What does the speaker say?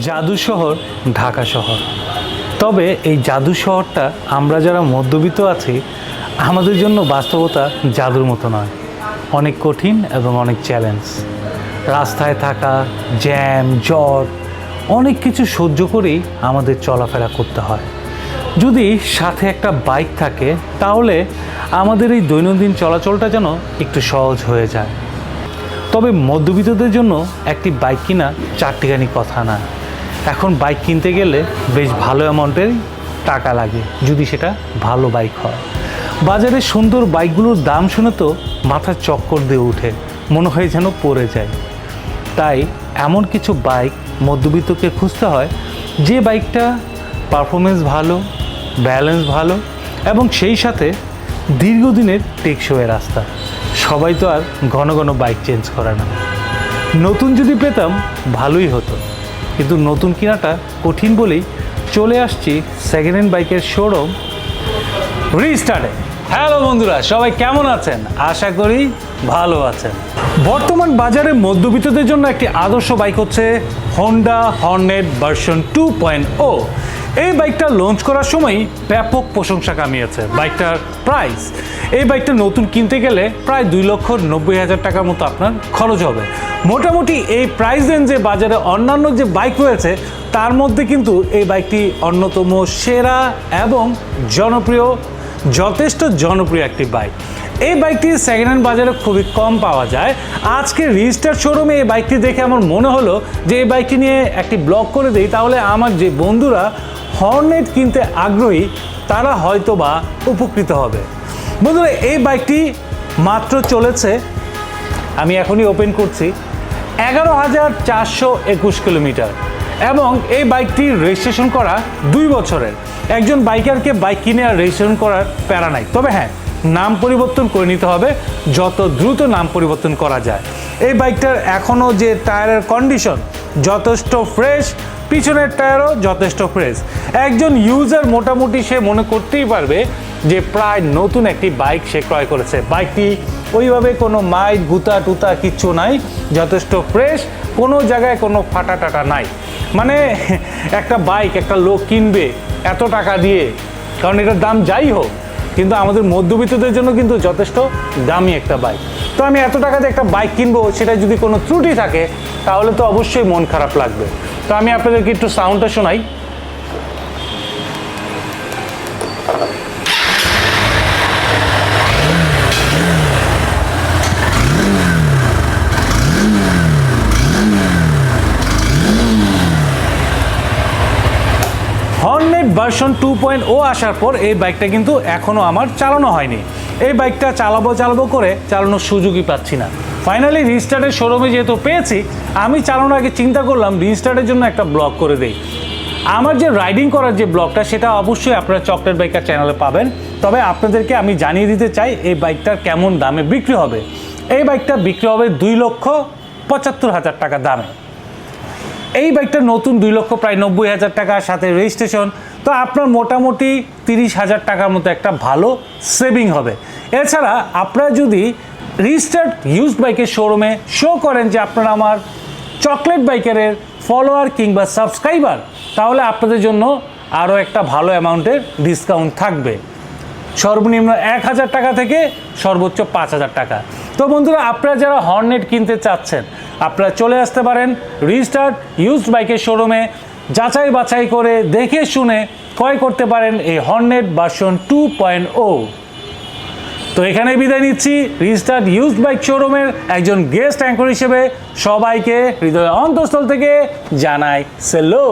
জাদু শহর ঢাকা শহর। তবে এই জাদু শহরটা আমরা যারা মধ্যবিত্ত আছি, আমাদের জন্য বাস্তবতা জাদুর মতো নয়। অনেক কঠিন এবং অনেক চ্যালেঞ্জ রাস্তায় থাকা জ্যাম জট অনেক কিছু সহ্য করেই আমাদের চলাফেরা করতে হয়। যদি সাথে একটা বাইক থাকে, তাহলে আমাদের এই দৈনন্দিন চলাচলটা যেন একটু সহজ হয়ে যায়। তবে মধ্যবিত্তদের জন্য একটি বাইক কিনা চারটিখানি কথা না। এখন বাইক কিনতে গেলে বেশ ভালো অ্যামাউন্টের টাকা লাগে। যদি সেটা ভালো বাইক হয়। বাজারে সুন্দর বাইকগুলোর দাম শুনে তো মাথার চক্কর দিয়ে উঠে মনে হয় যেন পড়ে যায়। তাই এমন কিছু বাইক মধ্যবিত্তকে খুঁজতে হয়, যে বাইকটা পারফরমেন্স ভালো ব্যালেন্স ভালো এবং সেই সাথে দীর্ঘদিনের টেকসই রাস্তা। সবাই তো আর ঘন ঘন বাইক চেঞ্জ করে না। নতুন যদি পেতাম ভালোই হতো। কিন্তু নতুন কেনাটা কঠিন বলেই চলে আসছি সেকেন্ড হ্যান্ড বাইকের শোরুম রিস্টার্টে হ্যালো বন্ধুরা, সবাই কেমন আছেন? আশা করি ভালো আছেন। বর্তমান বাজারে মধ্যবিত্তদের জন্য একটি আদর্শ বাইক হচ্ছে Honda Hornet version two point o এই বাইকটা লঞ্চ করার সময় ব্যাপক প্রশংসা কামিয়েছে। বাইকটার প্রাইস এই বাইকটা নতুন কিনতে গেলে প্রায় দুই লক্ষ নব্বই হাজার টাকার মতো আপনার খরচ হবে। মোটামুটি এই প্রাইস রেঞ্জে বাজারে অন্যান্য যে বাইক রয়েছে, তার মধ্যে কিন্তু এই বাইকটি অন্যতম সেরা এবং জনপ্রিয়, যথেষ্ট জনপ্রিয় একটি বাইক এই বাইকটি সেকেন্ড হ্যান্ড বাজারে খুবই কম পাওয়া যায়। আজকে রিজিস্টার শোরুমে এই বাইকটি দেখে আমার মনে হলো যে এই বাইকটি নিয়ে একটি ব্লগ করে দিই, তাহলে আমার যে বন্ধুরা হর্নেট কিনতে আগ্রহী, তারা হয়তো বা উপকৃত হবে। বন্ধুরা, এই বাইকটি মাত্র চলেছে। আমি এখনই ওপেন করছি। এগারো হাজার চারশো একুশ কিলোমিটার। এবং এই বাইকটি রেজিস্ট্রেশন করা দুই বছরের। একজন বাইকারকে বাইক কিনে আর রেজিস্ট্রেশন করার প্যারা নাই। তবে হ্যাঁ নাম পরিবর্তন করে নিতে হবে, যত দ্রুত নাম পরিবর্তন করা যায়। এই বাইকটার এখনও যে টায়ারের কন্ডিশন যথেষ্ট ফ্রেশ পিছনের টায়ারও যথেষ্ট ফ্রেশ। একজন ইউজার মোটামুটি সে মনে করতেই পারবে যে প্রায় নতুন একটি বাইক সে ক্রয় করেছে। বাইকটি ওইভাবে কোনো মাইট গুতা, টুতা কিচ্ছু নাই, যথেষ্ট ফ্রেশ, কোনো জায়গায় কোনো ফাটা টাটা নাই। মানে একটা বাইক একটা লোক কিনবে এত টাকা দিয়ে, কারণ এটার দাম যাই হোক, কিন্তু আমাদের মধ্যবিত্তদের জন্য কিন্তু যথেষ্ট দামি একটা বাইক। তো আমি এত টাকাতে একটা বাইক কিনবো সেটা যদি কোনো ত্রুটি থাকে, তাহলে তো অবশ্যই মন খারাপ লাগবে। তো আমি আপনাদেরকে একটু সাউন্ডটা শোনাই। ভার্সন টু পয়েন্ট ও আসার পর এই বাইকটা কিন্তু এখনও আমার চালানো হয়নি। এই বাইকটা চালাবো চালাবো করে চালানোর সুযোগই পাচ্ছি না। ফাইনালি রিস্টার্টের শোরুমে যেহেতু পেয়েছি, আমি চালানোর আগে চিন্তা করলাম রিস্টার্টের জন্য একটা ব্লগ করে দেই। আমার যে রাইডিং করার যে ব্লগটা সেটা অবশ্যই আপনারা চকলেট বাইকার চ্যানেলে পাবেন। তবে আপনাদেরকে আমি জানিয়ে দিতে চাই, এই বাইকটার কেমন দামে বিক্রি হবে? এই বাইকটা বিক্রি হবে দুই লক্ষ পঁচাত্তর হাজার টাকা দামে। এই বাইকটা নতুন দুই লক্ষ প্রায় নব্বই হাজার টাকার সাথে রেজিস্ট্রেশন তো আপনার মোটামুটি তিরিশ হাজার টাকার মতো একটা ভালো সেভিং হবে। এছাড়া আপনারা যদি রিস্টার্ট ইউজ বাইকের শোরুমে শো করেন যে আপনারা আমার চকলেট বাইকারের ফলোয়ার কিংবা সাবস্ক্রাইবার তাহলে আপনাদের জন্য আরও একটা ভালো অ্যামাউন্টের ডিসকাউন্ট থাকবে। সর্বনিম্ন এক হাজার টাকা থেকে সর্বোচ্চ পাঁচ হাজার টাকা। তো বন্ধুরা, আপনারা যারা হর্নেট কিনতে চাচ্ছেন, আপনারা চলে আসতে পারেন রিস্টার্ট ইউজড বাইকের শোরুমে যাচাই বাছাই করে দেখে শুনে ক্রয় করতে পারেন এই Hornet version two point o তো এখানে বিদায় নিচ্ছি। রিস্টার্ট ইউজ বাইক শোরুমের একজন গেস্ট অ্যাঙ্কর হিসেবে সবাইকে হৃদয় অন্তঃস্থল থেকে জানাই সেলো